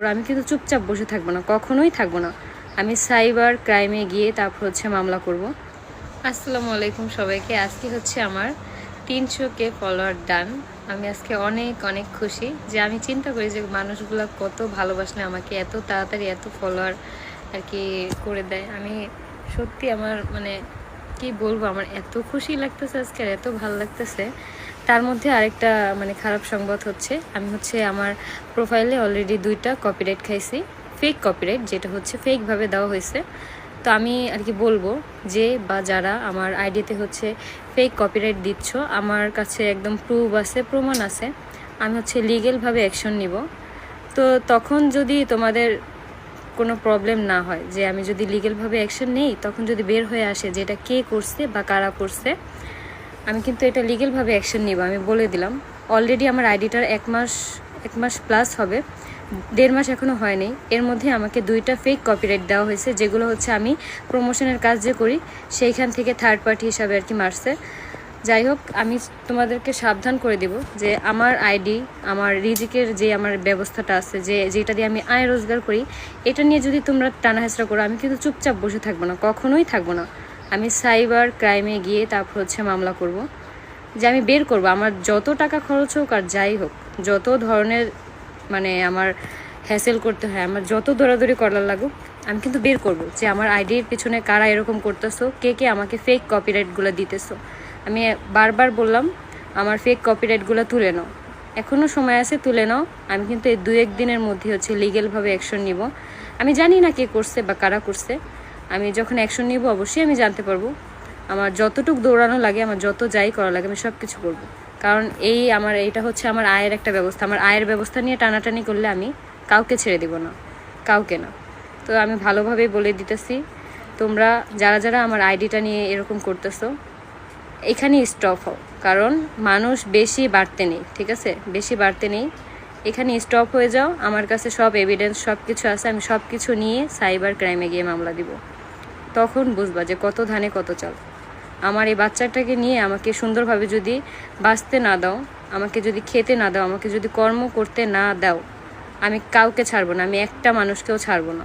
ওর আমি কিন্তু চুপচাপ বসে থাকব না, কখনোই থাকব না। আমি সাইবার ক্রাইমে গিয়ে তারপর হচ্ছে মামলা করব। আসসালামু আলাইকুম সবাইকে, আজকে হচ্ছে আমার তিনশো কে ফলোয়ার ডান। আমি আজকে অনেক অনেক খুশি যে আমি চিন্তা করি যে মানুষগুলো কত ভালোবাসলে আমাকে, এত তাড়াতাড়ি এত ফলোয়ার আর কি করে দেয়। আমি সত্যি আমার মানে কি বলব, আমার এত খুশি লাগতেছে আজকে এত ভালো লাগতেছে। তার মধ্যে আরেকটা মানে খারাপ সংবাদ হচ্ছে। আমি হচ্ছে আমার প্রোফাইলে অলরেডি দুইটা কপিরাইট খাইছি। ফেক কপিরাইট যেটা হচ্ছে ফেকভাবে দেওয়া হয়েছে। তো আমি আর কি বলব যে, বা যারা আমার আইডিতে হচ্ছে ফেক কপিরাইট দিচ্ছ, আমার কাছে একদম প্রুফ আছে, প্রমাণ আছে। আমি হচ্ছে লিগেলভাবে অ্যাকশন নিব। তো তখন যদি তোমাদের কোনো প্রবলেম না হয়, যে আমি যদি লিগেলভাবে অ্যাকশন নেই, তখন যদি বের হয়ে আসে যে এটা কে করছে বা কারা করছে আমি কিন্তু এটা লিগেলভাবে অ্যাকশন নিব, আমি বলে দিলাম। অলরেডি আমার আইডিটার এক মাস এক মাস প্লাস হবে। দেড় মাস এখনও হয়নি। এর মধ্যে আমাকে দুইটা ফেক কপিরাইট দেওয়া হয়েছে, যেগুলো হচ্ছে আমি প্রমোশনের কাজ যে করি, সেইখান থেকে থার্ড পার্টি হিসাবে আর কি মারছে। যাই হোক, আমি তোমাদেরকে সাবধান করে দিব যে আমার আইডি আমার রিজিকের যে আমার ব্যবস্থাটা আছে, যে যেটা দিয়ে আমি আয় রোজগার করি, এটা নিয়ে যদি তোমরা টানা হেঁচড়া করো, আমি কিন্তু চুপচাপ বসে থাকব না, কখনোই থাকব না। আমি সাইবার ক্রাইমে গিয়ে তারপর হচ্ছে মামলা করব। যে আমি বের করব, আমার যত টাকা খরচ হোক আর যাই হোক, যত ধরনের মানে আমার হ্যাসেল করতে হয়, আমার যত দৌড়াদৌড়ি করার লাগুক, আমি কিন্তু বের করব যে আমার আইডির পিছনে কারা এরকম করতেছো, কে কে আমাকে ফেক কপিরাইটগুলো দিতেছো। আমি বারবার বললাম, আমার ফেক কপিরাইটগুলো তুলে নাও। এখনও সময় আছে, তুলে নাও। আমি কিন্তু এই দু এক দিনের মধ্যে হচ্ছে লিগেলভাবে অ্যাকশন নিব। আমি জানি না কে করছে বা কারা করছে। আমি যখন অ্যাকশন নিব, অবশ্যই আমি জানতে পারব। আমার যতটুক দৌড়ানো লাগে, আমার যত যাই করা লাগে, আমি সব কিছু করব। কারণ এই আমার এইটা হচ্ছে আমার আয়ের একটা ব্যবস্থা। আমার আয়ের ব্যবস্থা নিয়ে টানাটানি করলে আমি কাউকে ছেড়ে দিব না। কাউকে না। তো আমি ভালোভাবেই বলে দিতেছি, তোমরা যারা যারা আমার আইডিটা নিয়ে এরকম করতেছো, এখানেই স্টপ হও। কারণ মানুষ বেশি বাড়তে নেই, ঠিক আছে? বেশি বাড়তে নেই। এখানে স্টপ হয়ে যাও। আমার কাছে সব এভিডেন্স সব কিছু আছে। আমি সব কিছু নিয়ে সাইবার ক্রাইমে গিয়ে মামলা দিব। তখন বুঝবা যে কত ধানে কত চাল। আমার এই বাচ্চাটাকে নিয়ে আমাকে সুন্দরভাবে যদি বাঁচতে না দাও, আমাকে যদি খেতে না দাও, আমাকে যদি কর্ম করতে না দাও, আমি কাউকে ছাড়বো না, আমি একটা মানুষকেও ছাড়বো না।